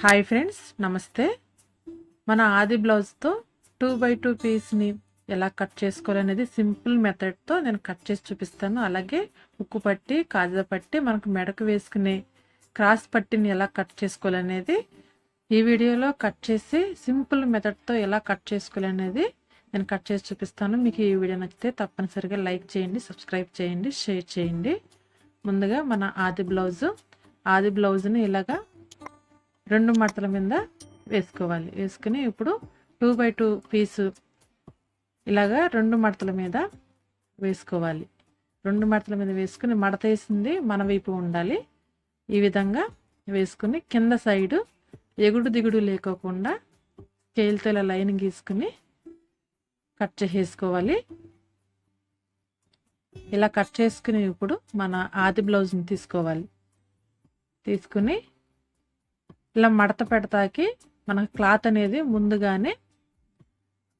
Hi friends నమస్తే. మన ఆది బ్లౌజ్తో టూ బై టూ పీస్ని ఎలా కట్ చేసుకోవాలనేది సింపుల్ మెథడ్తో నేను కట్ చేసి చూపిస్తాను. అలాగే ఉక్కు పట్టి కాజా పట్టి మనకు మెడకు వేసుకునే క్రాస్ పట్టిని ఎలా కట్ చేసుకోవాలనేది ఈ వీడియోలో కట్ చేసి సింపుల్ మెథడ్తో ఎలా కట్ చేసుకోవాలనేది నేను కట్ చేసి చూపిస్తాను. మీకు ఈ వీడియో నచ్చితే తప్పనిసరిగా లైక్ చేయండి సబ్స్క్రైబ్ చేయండి షేర్ చేయండి. ముందుగా మన ఆది బ్లౌజు. ఆది బ్లౌజ్ని ఇలాగా రెండు మడతల మీద వేసుకోవాలి. వేసుకుని ఇప్పుడు టూ బై టూ పీసు ఇలాగా రెండు మడతల మీద వేసుకోవాలి. రెండు మడతల మీద వేసుకుని మడత వేసింది మన వైపు ఉండాలి. ఈ విధంగా వేసుకుని కింద సైడు ఎగుడు దిగుడు లేకోకుండా స్కేల్తో ఇలా లైన్ గీసుకుని కట్ చేసేసుకోవాలి. ఇలా కట్ చేసుకుని ఇప్పుడు మన ఆది బ్లౌజ్ని తీసుకోవాలి. తీసుకుని ఇలా మడత పెడతాకి మనకు క్లాత్ అనేది ముందుగానే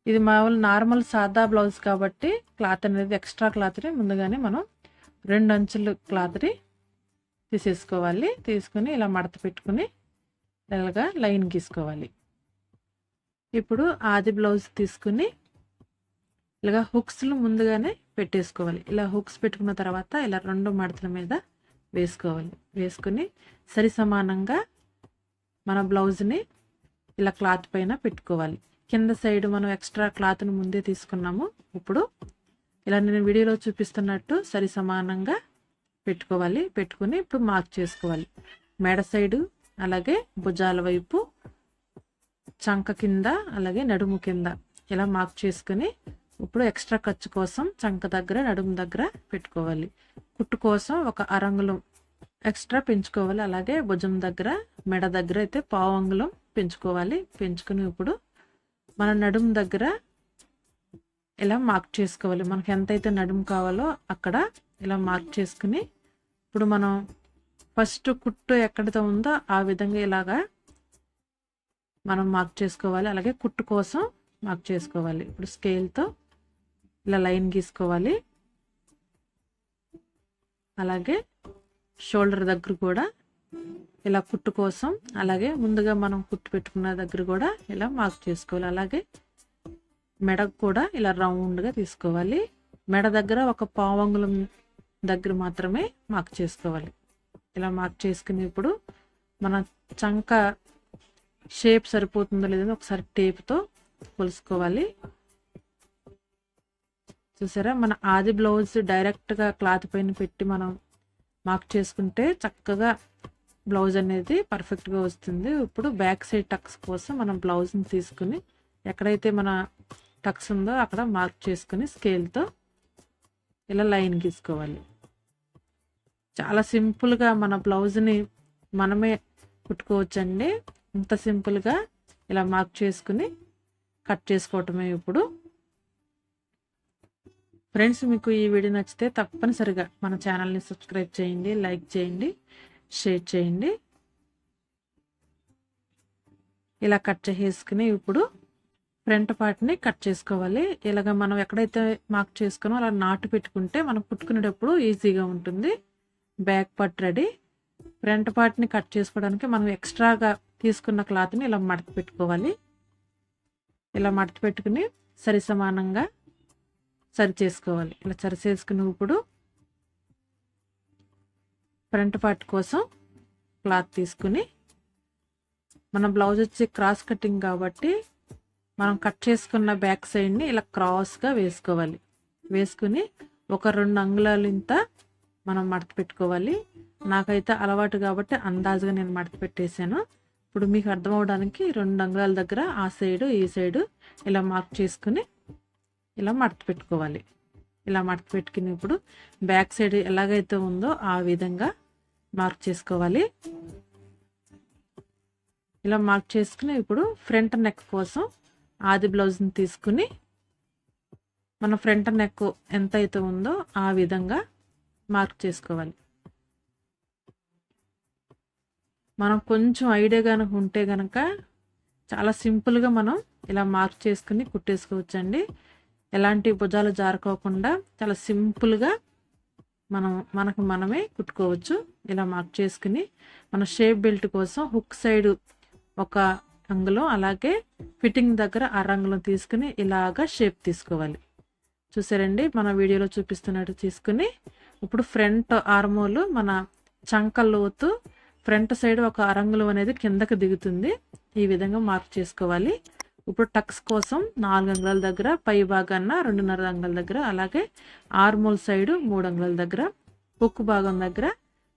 ఇది మామూలు నార్మల్ సాదా బ్లౌజ్ కాబట్టి క్లాత్ అనేది ఎక్స్ట్రా క్లాత్ని ముందుగానే మనం రెండు అంచులు క్లాత్ని తీసేసుకోవాలి. తీసుకుని ఇలా మడత పెట్టుకుని ఇలాగా లైన్ గీసుకోవాలి. ఇప్పుడు ఆది బ్లౌజ్ తీసుకుని ఇలాగా హుక్స్లు ముందుగానే పెట్టేసుకోవాలి. ఇలా హుక్స్ పెట్టుకున్న తర్వాత ఇలా రెండు మడతల మీద వేసుకోవాలి. వేసుకుని సరి సమానంగా మన బ్లౌజ్ని ఇలా క్లాత్ పైన పెట్టుకోవాలి. కింద సైడ్ మనం ఎక్స్ట్రా క్లాత్ని ముందే తీసుకున్నాము. ఇప్పుడు ఇలా నేను వీడియోలో చూపిస్తున్నట్టు సరి సమానంగా పెట్టుకోవాలి. పెట్టుకుని ఇప్పుడు మార్క్ చేసుకోవాలి. మెడ సైడు అలాగే భుజాల వైపు చంక కింద అలాగే నడుము కింద ఇలా మార్క్ చేసుకుని ఇప్పుడు ఎక్స్ట్రా ఖర్చు కోసం చంక దగ్గర నడుము దగ్గర పెట్టుకోవాలి. కుట్టు కోసం ఒక అరంగులం ఎక్స్ట్రా పెంచుకోవాలి. అలాగే భుజం దగ్గర మెడ దగ్గర అయితే పావు అంగుళం పెంచుకోవాలి. పెంచుకుని ఇప్పుడు మన నడుము దగ్గర ఇలా మార్క్ చేసుకోవాలి. మనకి ఎంతైతే నడుము కావాలో అక్కడ ఇలా మార్క్ చేసుకుని ఇప్పుడు మనం ఫస్ట్ కుట్టు ఎక్కడితో ఉందో ఆ విధంగా ఇలాగా మనం మార్క్ చేసుకోవాలి. అలాగే కుట్టు కోసం మార్క్ చేసుకోవాలి. ఇప్పుడు స్కేల్తో ఇలా లైన్ గీసుకోవాలి. అలాగే షోల్డర్ దగ్గర కూడా ఇలా కుట్టు కోసం అలాగే ముందుగా మనం కుట్టు పెట్టుకున్న దగ్గర కూడా ఇలా మార్క్ చేసుకోవాలి. అలాగే మెడకు కూడా ఇలా రౌండ్గా తీసుకోవాలి. మెడ దగ్గర ఒక పావంగులం దగ్గర మాత్రమే మార్క్ చేసుకోవాలి. ఇలా మార్క్ చేసుకునేప్పుడు మన చంక షేప్ సరిపోతుందో లేదని ఒకసారి టేప్తో కొలుసుకోవాలి. చూసారా? మన ఆది బ్లౌజ్ డైరెక్ట్గా క్లాత్ పైన పెట్టి మనం మార్క్ చేసుకుంటే చక్కగా బ్లౌజ్ అనేది పర్ఫెక్ట్గా వస్తుంది. ఇప్పుడు బ్యాక్ సైడ్ టక్స్ కోసం మనం బ్లౌజ్ని తీసుకుని ఎక్కడైతే మన టక్స్ ఉందో అక్కడ మార్క్ చేసుకుని స్కేల్తో ఇలా లైన్ గీసుకోవాలి. చాలా సింపుల్గా మన బ్లౌజ్ని మనమే కుట్టుకోవచ్చండి. ఇంత సింపుల్గా ఇలా మార్క్ చేసుకుని కట్ చేసుకోవటమే ఇప్పుడు. ఫ్రెండ్స్ మీకు ఈ వీడియో నచ్చితే తప్పనిసరిగా మన ఛానల్ని సబ్స్క్రైబ్ చేయండి లైక్ చేయండి. షేర్ చేయండి. ఇలా కట్ చేసేసుకుని ఇప్పుడు ఫ్రంట్ పార్ట్ని కట్ చేసుకోవాలి. ఇలాగ మనం ఎక్కడైతే మార్క్ చేసుకునో అలా నాటు పెట్టుకుంటే మనం కుట్టుకునేటప్పుడు ఈజీగా ఉంటుంది. Back part ready. ఫ్రంట్ పార్ట్ని కట్ చేసుకోవడానికి మనం ఎక్స్ట్రాగా తీసుకున్న క్లాత్ని ఇలా మడత పెట్టుకోవాలి. ఇలా మడత పెట్టుకుని సరి సమానంగా సరి చేసుకోవాలి ఇలా సరి చేసుకుని ఇప్పుడు ఫ్రంట్ పార్ట్ కోసం క్లాత్ తీసుకుని మన బ్లౌజ్ వచ్చి క్రాస్ కటింగ్ కాబట్టి మనం కట్ చేసుకున్న బ్యాక్ సైడ్ని ఇలా క్రాస్గా వేసుకోవాలి. వేసుకుని ఒక రెండు అంగుళాలు ఇంత మనం మడత పెట్టుకోవాలి. నాకైతే అలవాటు కాబట్టి అందాజుగా నేను మడత పెట్టేశాను. ఇప్పుడు మీకు అర్థం అవడానికి రెండు అంగుళాల దగ్గర ఆ సైడు ఈ సైడు ఇలా మార్క్ చేసుకుని ఇలా మడత పెట్టుకోవాలి. ఇలా మడత పెట్టుకుని ఇప్పుడు బ్యాక్ సైడ్ ఎలాగైతే ఉందో ఆ విధంగా మార్క్ చేసుకోవాలి. ఇలా మార్క్ చేసుకుని ఇప్పుడు ఫ్రంట్ నెక్ కోసం ఆది బ్లౌజ్ని తీసుకుని మన ఫ్రంట్ నెక్ ఎంత అయితే ఉందో ఆ విధంగా మార్క్ చేసుకోవాలి. మనం కొంచెం ఐడియా కనుక ఉంటే కనుక చాలా సింపుల్గా మనం ఇలా మార్క్ చేసుకుని కుట్టేసుకోవచ్చండి. ఎలాంటి భుజాలు జారుకోకుండా చాలా సింపుల్గా మనం మనకు మనమే కుట్టుకోవచ్చు. ఇలా మార్క్ చేసుకుని మన షేప్ బెల్ట్ కోసం హుక్ సైడ్ ఒక అంగుళం అలాగే ఫిట్టింగ్ దగ్గర ఆ రంగులను తీసుకుని ఇలాగా షేప్ తీసుకోవాలి. చూసారండి? మన వీడియోలో చూపిస్తున్నట్టు తీసుకుని ఇప్పుడు ఫ్రంట్ ఆర్మోలు మన చంక లోతు ఫ్రంట్ సైడ్ ఒక అరంగులం అనేది కిందకు దిగుతుంది. ఈ విధంగా మార్క్ చేసుకోవాలి. ఇప్పుడు టక్స్ కోసం నాలుగు అంగుళాల దగ్గర పై భాగాన రెండున్నర అంగుళాల దగ్గర అలాగే ఆర్మోల్ సైడ్ మూడు అంగుళాల దగ్గర పొక్కు భాగం దగ్గర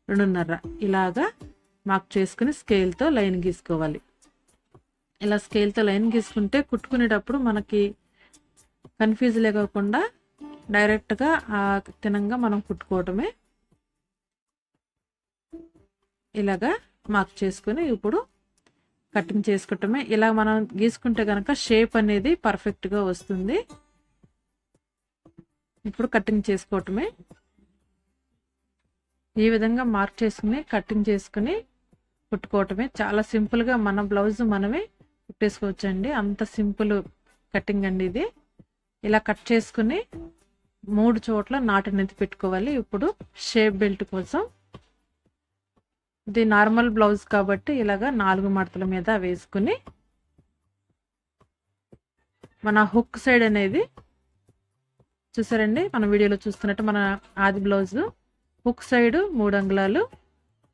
రెండున్నర. ఇలాగా మార్క్ చేసుకుని స్కేల్తో లైన్ గీసుకోవాలి. ఇలా స్కేల్తో లైన్ గీసుకుంటే కుట్టుకునేటప్పుడు మనకి కన్ఫ్యూజ్ లేకోకుండా డైరెక్ట్గా ఆ తినంగా మనం కుట్టుకోవటమే. ఇలాగా మార్క్ చేసుకుని ఇప్పుడు కటింగ్ చేసుకోవటమే. ఇలా మనం గీసుకుంటే కనుక షేప్ అనేది పర్ఫెక్ట్గా వస్తుంది. ఇప్పుడు కటింగ్ చేసుకోవటమే. ఈ విధంగా మార్క్ చేసుకుని కటింగ్ చేసుకుని కుట్టుకోవటమే. చాలా సింపుల్గా మన బ్లౌజ్ మనమే కుట్టేసుకోవచ్చండి. అంత సింపుల్ కటింగ్ అండి ఇది. ఇలా కట్ చేసుకుని మూడు చోట్ల నాటు నెత్తి పెట్టుకోవాలి. ఇప్పుడు షేప్ బెల్ట్ కోసం ఇది నార్మల్ బ్లౌజ్ కాబట్టి ఇలాగా నాలుగు మడతల మీద వేసుకుని మన హుక్ సైడ్ అనేది చూసారండి? మన వీడియోలో చూస్తున్నట్టు మన ఆది బ్లౌజ్ హుక్ సైడ్ మూడు అంగుళాలు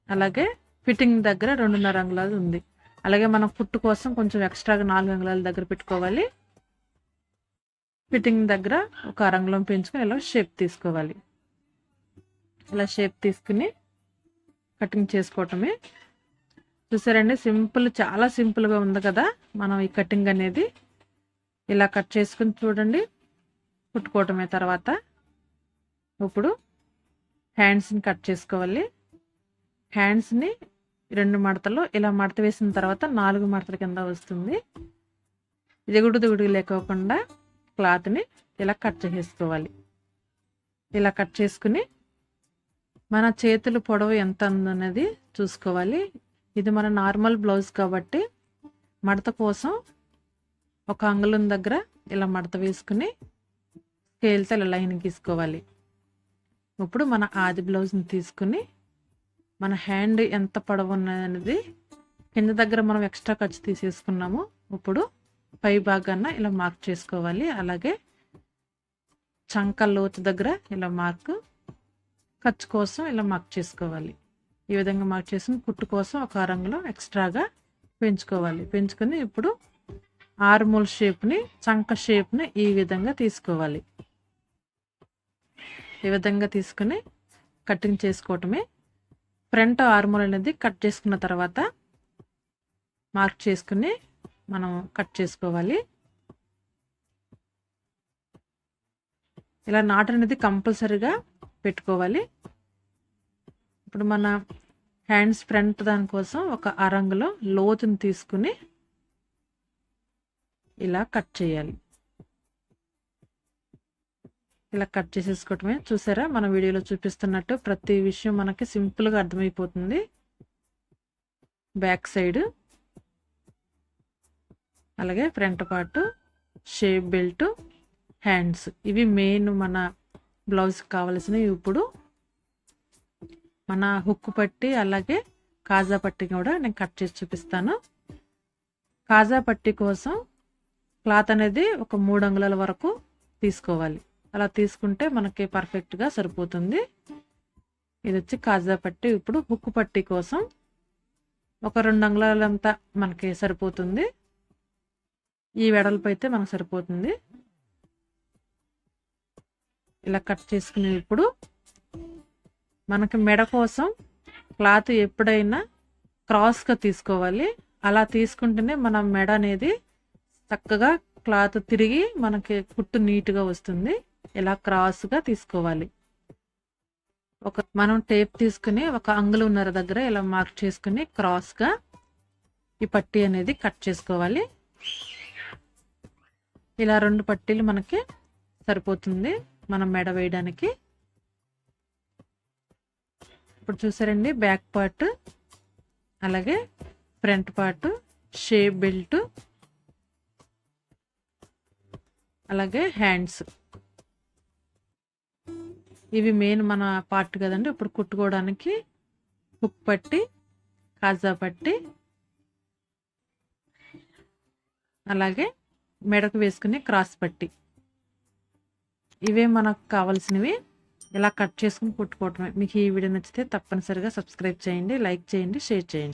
అలాగే ఫిట్టింగ్ దగ్గర రెండున్నర అంగుళాలు ఉంది. అలాగే మనం కుట్టు కోసం కొంచెం ఎక్స్ట్రాగా నాలుగు అంగుళాల దగ్గర పెట్టుకోవాలి. ఫిట్టింగ్ దగ్గర ఒక అరంగుళం పెంచుకొని ఇలా షేప్ తీసుకోవాలి. ఇలా షేప్ తీసుకుని కటింగ్ చేసుకోవటమే. చూసారండి? సింపుల్ చాలా సింపుల్గా ఉంది కదా మనం ఈ కటింగ్ అనేది. ఇలా కట్ చేసుకుని చూడండి. కుట్టుకోవటమే తర్వాత. ఇప్పుడు హ్యాండ్స్ని కట్ చేసుకోవాలి. హ్యాండ్స్ని రెండు మడతలు ఇలా మడత వేసిన తర్వాత నాలుగు మడతల కింద వస్తుంది. దిగుడు దిగుడు లేకోకుండా క్లాత్ని ఇలా కట్ చేసుకోవాలి ఇలా కట్ చేసుకుని మన చేతులు పొడవు ఎంత ఉందనేది చూసుకోవాలి. ఇది మన నార్మల్ బ్లౌజ్ కాబట్టి మడత కోసం ఒక అంగుళం దగ్గర ఇలా మడత వేసుకుని స్కేల్తో ఇలా లైన్ గీసుకోవాలి. ఇప్పుడు మన ఆది బ్లౌజ్ని తీసుకుని మన హ్యాండ్ ఎంత పొడవు ఉన్నదనేది కింద దగ్గర మనం ఎక్స్ట్రా ఖర్చు తీసేసుకున్నాము. ఇప్పుడు పై భాగాన ఇలా మార్క్ చేసుకోవాలి. అలాగే చంక లోతు దగ్గర ఇలా మార్క్ ఖర్చు కోసం ఇలా మార్క్ చేసుకోవాలి. ఈ విధంగా మార్క్ చేసుకుని కుట్టు కోసం ఒక రంగులో ఎక్స్ట్రాగా పెంచుకోవాలి. పెంచుకొని ఇప్పుడు ఆర్మూల్ షేప్ని చంక షేప్ని ఈ విధంగా తీసుకోవాలి. ఈ విధంగా తీసుకుని కటింగ్ చేసుకోవటమే. ఫ్రంట్ ఆర్మూల్ అనేది కట్ చేసుకున్న తర్వాత మార్క్ చేసుకుని మనం కట్ చేసుకోవాలి. ఇలా నాట్ అనేది కంపల్సరీగా పెట్టుకోవాలి. ఇప్పుడు మన హ్యాండ్స్ ఫ్రంట్ దానికోసం ఒక అరంగులో లోతుని తీసుకుని ఇలా కట్ చేయాలి. ఇలా కట్ చేసేసుకోవటమే. చూసారా? మన వీడియోలో చూపిస్తున్నట్టు ప్రతి విషయం మనకి సింపుల్గా అర్థమైపోతుంది. Back side. అలాగే front part shape belt hands. ఇవి మెయిన్ మన బ్లౌజ్ కావలసినవి ఇప్పుడు మన హుక్కు పట్టి అలాగే కాజా పట్టి కూడా నేను కట్ చేసి చూపిస్తాను. కాజా పట్టి కోసం క్లాత్ అనేది ఒక మూడు అంగుళాల వరకు తీసుకోవాలి. అలా తీసుకుంటే మనకి పర్ఫెక్ట్గా సరిపోతుంది. ఇది వచ్చి కాజా పట్టి. ఇప్పుడు హుక్కు పట్టి కోసం ఒక రెండు అంగుళాలంతా మనకి సరిపోతుంది. ఈ వెడల్పు అయితే మనకు సరిపోతుంది. ఇలా కట్ చేసుకునే ఇప్పుడు మనకి మెడ కోసం క్లాత్ ఎప్పుడైనా క్రాస్గా తీసుకోవాలి. అలా తీసుకుంటేనే మన మెడ అనేది చక్కగా క్లాత్ తిరిగి మనకి కుట్టు నీట్గా వస్తుంది. ఇలా క్రాస్గా తీసుకోవాలి. ఒక మనం టేప్ తీసుకుని ఒక అంగులున్నర దగ్గర ఇలా మార్క్ చేసుకుని క్రాస్గా ఈ పట్టీ అనేది కట్ చేసుకోవాలి. ఇలా రెండు పట్టీలు మనకి సరిపోతుంది. మనం మెడ వేయడానికి. ఇప్పుడు చూసారండి బ్యాక్ పార్ట్ అలాగే ఫ్రంట్ పార్ట్ షేప్ బెల్ట్ అలాగే హ్యాండ్స్. ఇవి మెయిన్ మన పార్ట్ కదండి ఇప్పుడు కుట్టుకోవడానికి హుక్ పట్టి కాజా పట్టి అలాగే మెడకు వేసుకునే క్రాస్ పట్టి. ఇవే మనకు కావాల్సినవి ఇలా కట్ చేసుకుని కుట్టుకోవటమే. మీకు ఈ వీడియో నచ్చితే తప్పనిసరిగా సబ్స్క్రైబ్ చేయండి లైక్ చేయండి షేర్ చేయండి.